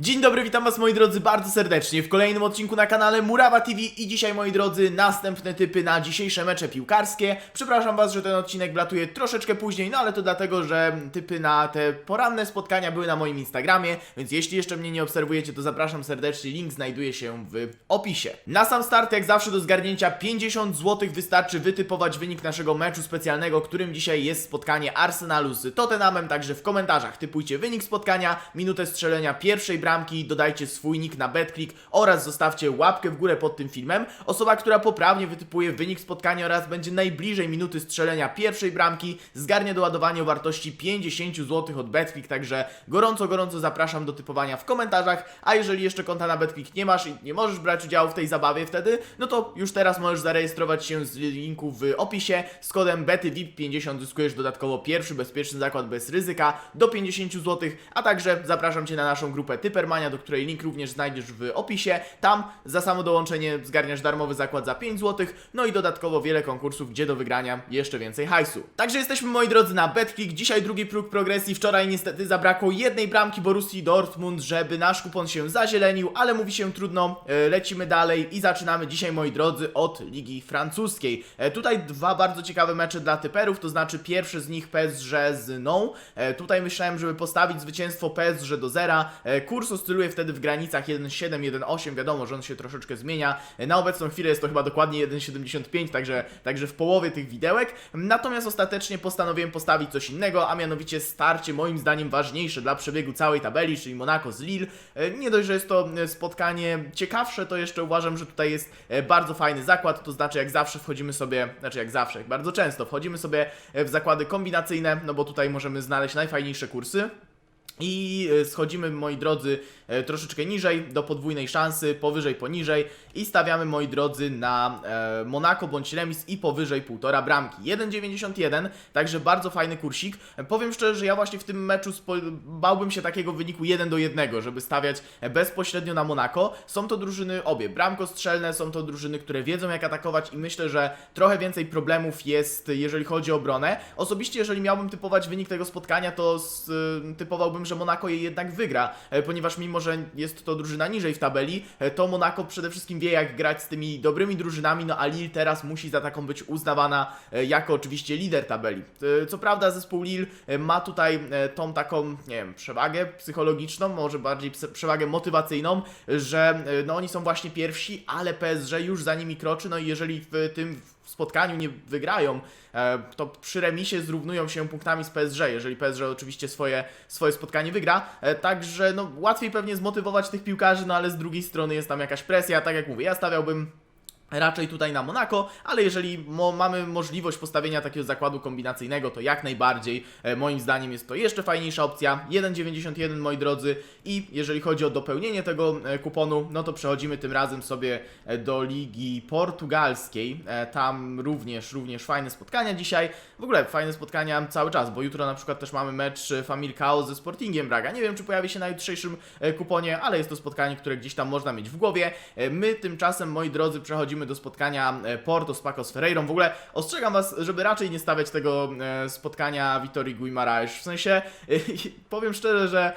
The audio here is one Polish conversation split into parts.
Dzień dobry, witam was moi drodzy bardzo serdecznie w kolejnym odcinku na kanale Murawa TV i dzisiaj moi drodzy następne typy na dzisiejsze mecze piłkarskie. Przepraszam was, że ten odcinek wlatuje troszeczkę później, no ale to dlatego, że typy na te poranne spotkania były na moim Instagramie, więc jeśli jeszcze mnie nie obserwujecie, to zapraszam serdecznie, link znajduje się w opisie. Na sam start, jak zawsze do zgarnięcia 50 zł wystarczy wytypować wynik naszego meczu specjalnego, którym dzisiaj jest spotkanie Arsenalu z Tottenhamem, także w komentarzach typujcie wynik spotkania, minutę strzelenia pierwszej bramki, dodajcie swój nick na BetClick oraz zostawcie łapkę w górę pod tym filmem. Osoba, która poprawnie wytypuje wynik spotkania oraz będzie najbliżej minuty strzelenia pierwszej bramki, zgarnie doładowanie o wartości 50 zł od BetClick, także gorąco, gorąco zapraszam do typowania w komentarzach, a jeżeli jeszcze konta na BetClick nie masz i nie możesz brać udziału w tej zabawie wtedy, no to już teraz możesz zarejestrować się z linku w opisie. Z kodem BETYVIP50 zyskujesz dodatkowo pierwszy bezpieczny zakład bez ryzyka do 50 zł, a także zapraszam Cię na naszą grupę Typermania, do której link również znajdziesz w opisie. Tam za samo dołączenie zgarniasz darmowy zakład za 5 zł, no i dodatkowo wiele konkursów, gdzie do wygrania jeszcze więcej hajsu. Także jesteśmy moi drodzy na BetClick, dzisiaj drugi próg progresji, wczoraj niestety zabrakło jednej bramki Borussii Dortmund, żeby nasz kupon się zazielenił, ale mówi się trudno, e, lecimy dalej i zaczynamy dzisiaj moi drodzy od Ligi Francuskiej. E, Tutaj dwa bardzo ciekawe mecze dla typerów, to znaczy pierwszy z nich PSG zną. E, Tutaj myślałem, żeby postawić zwycięstwo PSG do zera. E, Kurs oscyluje wtedy w granicach 1,7, 1,8, wiadomo, że on się troszeczkę zmienia. Na obecną chwilę jest to chyba dokładnie 1,75, także, także w połowie tych widełek. Natomiast ostatecznie postanowiłem postawić coś innego, a mianowicie starcie moim zdaniem ważniejsze dla przebiegu całej tabeli, czyli Monaco z Lille. E, Nie dość, że jest to e, spotkanie ciekawsze, to jeszcze uważam, że tutaj jest e, bardzo fajny zakład, to znaczy jak zawsze wchodzimy sobie, znaczy jak zawsze, jak bardzo często wchodzimy sobie w zakłady kombinacyjne, no bo tutaj możemy znaleźć najfajniejsze kursy. I e, schodzimy, moi drodzy, e, troszeczkę niżej, do podwójnej szansy, powyżej, poniżej i stawiamy, moi drodzy, na e, Monaco bądź remis i powyżej półtora bramki. 1,91, także bardzo fajny kursik. Powiem szczerze, że ja właśnie w tym meczu bałbym się takiego wyniku 1 do 1, żeby stawiać bezpośrednio na Monaco. Są to drużyny obie bramkostrzelne, są to drużyny, które wiedzą jak atakować i myślę, że trochę więcej problemów jest, jeżeli chodzi o obronę. Osobiście, jeżeli miałbym typować wynik tego spotkania, to typowałbym, że Monaco je jednak wygra, e, ponieważ mimo, że jest to drużyna niżej w tabeli, e, to Monaco przede wszystkim wie jak grać z tymi dobrymi drużynami, no a Lille teraz musi za taką być uznawana e, jako oczywiście lider tabeli. Co prawda zespół Lille ma tutaj tą taką, nie wiem, przewagę psychologiczną, może bardziej przewagę motywacyjną, że no oni są właśnie pierwsi, ale PSG już za nimi kroczy, no i jeżeli w tym spotkaniu nie wygrają, e, to przy remisie zrównują się punktami z PSG, jeżeli PSG oczywiście swoje, swoje spotkanie wygra. E, Także no, łatwiej pewnie zmotywować tych piłkarzy, no ale z drugiej strony jest tam jakaś presja, tak jak mówię, ja stawiałbym raczej tutaj na Monaco, ale jeżeli mo mamy możliwość postawienia takiego zakładu kombinacyjnego, to jak najbardziej e, moim zdaniem jest to jeszcze fajniejsza opcja. 1,91 moi drodzy i jeżeli chodzi o dopełnienie tego e, kuponu, no to przechodzimy tym razem sobie e, do Ligi Portugalskiej. E, tam również, również fajne spotkania dzisiaj. W ogóle fajne spotkania cały czas, bo jutro na przykład też mamy mecz e, Familcao ze Sportingiem Braga. Nie wiem, czy pojawi się na jutrzejszym e, kuponie, ale jest to spotkanie, które gdzieś tam można mieć w głowie. E, My tymczasem, moi drodzy, przechodzimy do spotkania e, Porto z Paco z Ferreirą. W ogóle ostrzegam Was, żeby raczej nie stawiać tego e, spotkania Vitorii Guimaraes. W sensie, e, powiem szczerze, że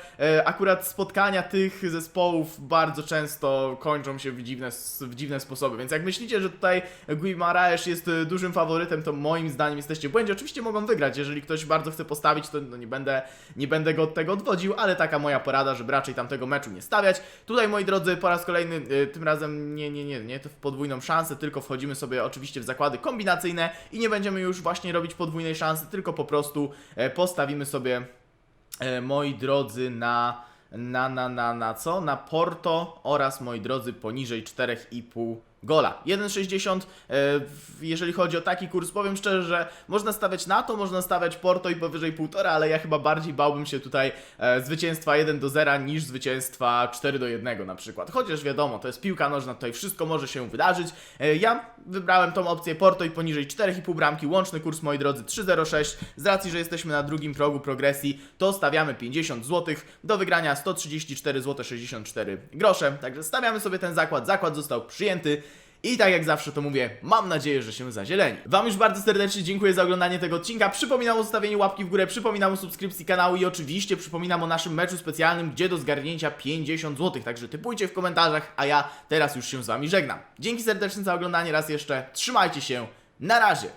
akurat spotkania tych zespołów bardzo często kończą się w dziwne, w dziwne sposoby. Więc jak myślicie, że tutaj Guimaraes jest dużym faworytem, to moim zdaniem jesteście w błędzie. Oczywiście mogą wygrać. Jeżeli ktoś bardzo chce postawić, to no nie, będę, nie będę go od tego odwodził, ale taka moja porada, żeby raczej tamtego meczu nie stawiać. Tutaj, moi drodzy, po raz kolejny, tym razem nie, nie, nie, nie to w podwójną szansę, tylko wchodzimy sobie oczywiście w zakłady kombinacyjne i nie będziemy już właśnie robić podwójnej szansy, tylko po prostu e, postawimy sobie e, moi drodzy, na, na, na, na, na co? Na Porto oraz, moi drodzy, poniżej 4,5 gola. 1,60 e, jeżeli chodzi o taki kurs, powiem szczerze, że można stawiać na to, można stawiać Porto i powyżej 1,5, ale ja chyba bardziej bałbym się tutaj e, zwycięstwa 1 do 0 niż zwycięstwa 4 do 1 na przykład. Chociaż wiadomo, to jest piłka nożna, tutaj wszystko może się wydarzyć. E, ja wybrałem tą opcję Porto i poniżej 4,5 bramki, łączny kurs, moi drodzy, 3,06. Z racji, że jesteśmy na drugim progu progresji, to stawiamy 50 zł, do wygrania 134 zł 64 grosze. Także stawiamy sobie ten zakład, zakład został przyjęty. I tak jak zawsze to mówię, mam nadzieję, że się zazieleni. Wam już bardzo serdecznie dziękuję za oglądanie tego odcinka. Przypominam o zostawieniu łapki w górę, przypominam o subskrypcji kanału i oczywiście przypominam o naszym meczu specjalnym, gdzie do zgarnięcia 50 zł. Także typujcie w komentarzach, a ja teraz już się z wami żegnam. Dzięki serdecznie za oglądanie raz jeszcze. Trzymajcie się. Na razie.